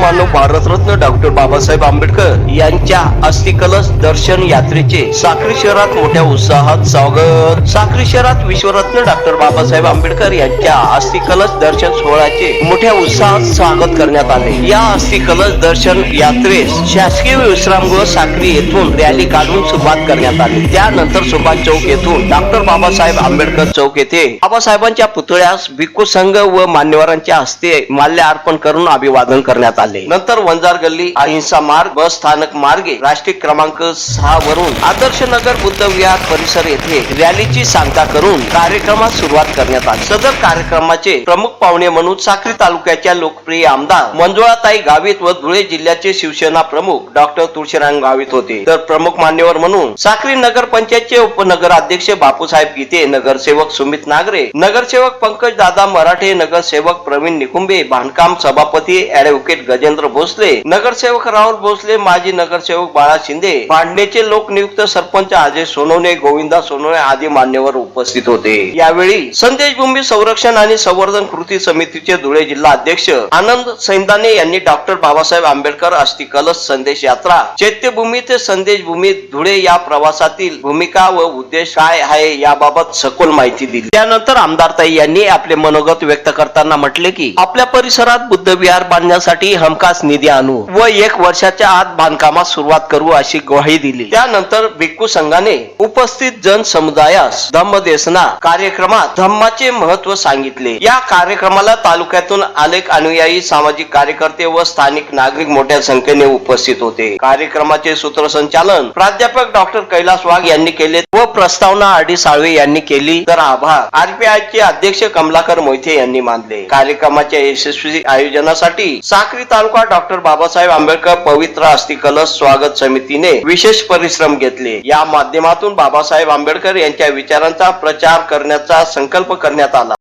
मानव Bharat Ratna doctor Babasaheb Ambedkar यांच्या अस्थिकलश दर्शन यात्रेचे साक्री शहरात मोठ्या उत्साहात स्वागत. साक्री शहरात विश्वरत्न डॉक्टर बाबासाहेब आंबेडकर यांच्या अस्थिकलश दर्शन सोहळ्याचे मोठ्या उत्साहात स्वागत करण्यात आले. या अस्थिकलश दर्शन यात्रेस शासकीय विश्रामगृह साक्री येथून रॅली काढून सुरुवात करण्यात आली. त्यानंतर सुभाष चौक येथून डॉक्टर बाबासाहेब आंबेडकर चौक येथे बाबासाहेबांच्या पुतळ्यास भिक्खू संघ व मान्यवरांच्या हस्ते माल्य अर्पण करून अभिवादन करण्यात आले. झाले. नंतर वंजार गल्ली अहिंसा मार्ग बस स्थानक मार्गे राष्ट्रीय क्रमांक सहा वरून आदर्श नगर बुद्ध विहार परिसर येथे रॅलीची सांगता करून कार्यक्रमास सुरुवात करण्यात आली. सदर कार्यक्रमाचे प्रमुख पाहुणे म्हणून साक्री तालुक्याच्या लोकप्रिय आमदार मंजुळाताई गावित व धुळे जिल्ह्याचे शिवसेना प्रमुख डॉक्टर तुळशीराम गावित होते. तर प्रमुख मान्यवर म्हणून साक्री नगर पंचायतचे उपनगराध्यक्ष बापूसाहेब गीते नगरसेवक सुमित नागरे नगरसेवक पंकज दादा मराठे नगरसेवक प्रवीण निकुंबे बांधकाम सभापती ऍडव्होकेट गजेंद्र भोसले नगरसेवक राहुल भोसले माजी नगरसेवक बाळा शिंदे पांडेचे लोकनियुक्त सरपंच अजय सोनवणे गोविंदा सोनवणे आदी मान्यवर उपस्थित होते. यावेळी संदेश भूमी संरक्षण आणि संवर्धन कृती समितीचे धुळे जिल्हा अध्यक्ष आनंद सैंदाने यांनी डॉक्टर बाबासाहेब आंबेडकर अस्थि कलश संदेश यात्रा चैत्यभूमी ते संदेश भूमी धुळे या प्रवासातील भूमिका व उद्देश काय आहे याबाबत सखोल माहिती दिली. त्यानंतर आमदार ताई यांनी आपले मनोगत व्यक्त करताना म्हटले की आपल्या परिसरात बुद्ध विहार बांधण्यासाठी कामकाज निधी आणू व एक वर्षाच्या आत बांधकामास सुरुवात करू अशी ग्वाही दिली. त्यानंतर भिक्खू संघाने उपस्थित जन समुदायास धम्मदेसना कार्यक्रमात धम्माचे महत्त्व सांगितले. या कार्यक्रमाला तालुक्यातून अनेक अनुयायी सामाजिक कार्यकर्ते व स्थानिक नागरिक मोठ्या संख्येने उपस्थित होते. कार्यक्रमाचे सूत्रसंचालन प्राध्यापक डॉक्टर कैलास वाघ यांनी केले व प्रस्तावना आडी साळवे यांनी केली. तर आभार. आरपीआय चे अध्यक्ष कमलाकर मोहिते यांनी मानले. कार्यक्रमाच्या यशस्वी आयोजनासाठी साक्री तालुका डॉक्टर बाबासाहेब आंबेडकर पवित्र अस्थि कलश स्वागत समितीने विशेष परिश्रम घेतले. या माध्यमातून बाबासाहेब आंबेडकर यांच्या विचारांचा प्रचार करण्याचा संकल्प करण्यात आला.